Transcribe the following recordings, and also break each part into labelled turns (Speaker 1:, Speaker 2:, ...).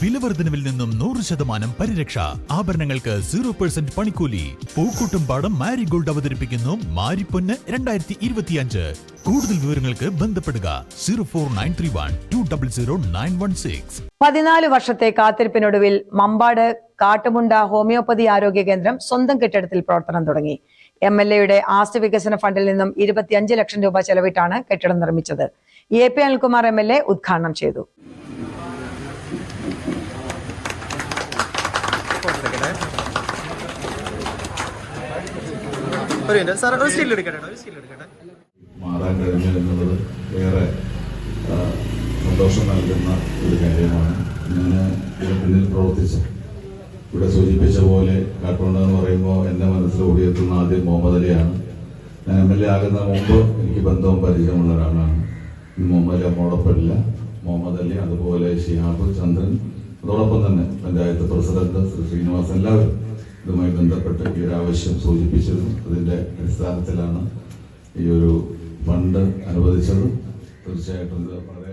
Speaker 1: വിലവർദ്ധനവിൽ നിന്നും നൂറ് ശതമാനം പരിരക്ഷ. ആഭരണങ്ങൾക്ക് സീറോ പെർസെന്റ് പണിക്കൂലി. പൂക്കൂട്ടും പാടം മാരിഗോൾഡ് അവതരിപ്പിക്കുന്നു മാരിപ്പൊന്ന് രണ്ടായിരത്തി ഇരുപത്തിയഞ്ച് കൂടുതൽ വിവരങ്ങൾക്ക് ബന്ധപ്പെടുക zero four nine three one two double zero nine one six.
Speaker 2: പതിനാല് വർഷത്തെ കാത്തിരിപ്പിനൊടുവിൽ മമ്പാട് കാട്ടുമുണ്ട ഹോമിയോപ്പതി ആരോഗ്യ കേന്ദ്രം സ്വന്തം കെട്ടിടത്തിൽ പ്രവർത്തനം തുടങ്ങി. എം എൽ എയുടെ ആസ്തി വികസന ഫണ്ടിൽ നിന്നും ഇരുപത്തിയഞ്ച് ലക്ഷം രൂപ ചെലവിട്ടാണ് കെട്ടിടം നിർമ്മിച്ചത്. A P Anilkumar M L A ഉദ്ഘാടനം ചെയ്തു.
Speaker 3: ഒരു മിനിറ്റ്. ഒരു സ്റ്റിൽ എടുക്കട്ടെ ഒരു സ്റ്റിൽ എടുക്കട്ടെ.
Speaker 4: മാറാൻ കഴിഞ്ഞു എന്നുള്ളത് ഏറെ സന്തോഷം നൽകുന്ന ഒരു കാര്യമാണ്. ഞാൻ ഇവിടെ പിന്നിൽ പ്രവർത്തിച്ചു. ഇവിടെ സൂചിപ്പിച്ച പോലെ കാട്ടുകൊണ്ട എന്ന് പറയുമ്പോൾ എന്റെ മനസ്സിൽ ഓടിയെത്തുന്ന ആദ്യം മുഹമ്മദ് അലിയാണ്. ഞാൻ എം എൽ എ ആകുന്ന മുമ്പ് എനിക്ക് ബന്ധവും പരിചയമുള്ള ഒരാളാണ്. മുഹമ്മദ് അലി നമ്മോടൊപ്പമില്ല മുഹമ്മദ് അലി അതുപോലെ ഷിഹാബ് ചന്ദ്രൻ. അതോടൊപ്പം തന്നെ പഞ്ചായത്ത് പ്രസിഡന്റ് ശ്രീ ശ്രീനിവാസ് എല്ലാവരും. ഇതുമായി ബന്ധപ്പെട്ട് ഈ ഒരു ആവശ്യം സൂചിപ്പിച്ചതും അതിന്റെ അടിസ്ഥാനത്തിലാണ് ഈ ഒരു ഫണ്ട് അനുവദിച്ചതും. തീർച്ചയായിട്ടും ഇത് വളരെ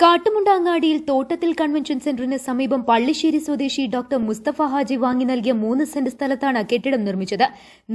Speaker 5: കാട്ടുമുണ്ട അങ്ങാടിയിൽ തോട്ടത്തിൽ കൺവെൻഷൻ സെന്ററിന് സമീപം പള്ളിശ്ശേരി സ്വദേശി ഡോക്ടർ മുസ്തഫ ഹാജി വാങ്ങി നൽകിയ മൂന്ന് സെന്റ് സ്ഥലത്താണ് കെട്ടിടം നിർമ്മിച്ചത്.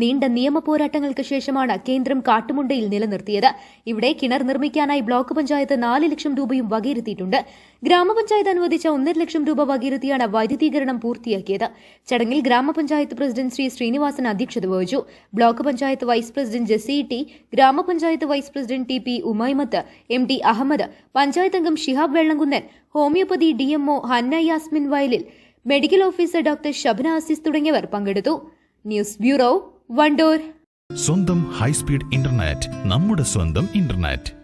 Speaker 5: നീണ്ട നിയമ പോരാട്ടങ്ങൾക്ക് ശേഷമാണ് കേന്ദ്രം കാട്ടുമുണ്ടയിൽ നിലനിർത്തിയത്. ഇവിടെ കിണർ നിർമ്മിക്കാനായി ബ്ലോക്ക് പഞ്ചായത്ത് നാല് ലക്ഷം രൂപയും വകയിരുത്തിയിട്ടുണ്ട്. ഗ്രാമപഞ്ചായത്ത് അനുവദിച്ച ഒന്നര ലക്ഷം രൂപ വകയിരുത്തിയാണ് വൈദ്യുതീകരണം പൂർത്തിയാക്കിയത്. ചടങ്ങിൽ ഗ്രാമപഞ്ചായത്ത് പ്രസിഡന്റ് ശ്രീ ശ്രീനിവാസൻ അധ്യക്ഷത വഹിച്ചു. Block panchayat vice president Jessy T ഗ്രാമപഞ്ചായത്ത് vice president T P Umaimath M T Ahammed panchayat അംഗം Shihab Vellamkunnan homeopathy D DMO Hanna Yasmin വയലിൽ medical officer doctor Shabna Azis തുടങ്ങിയവർ പങ്കെടുത്തു. News bureau Wandoor.
Speaker 1: സ്വന്തം high speed internet നമ്മുടെ സ്വന്തം internet.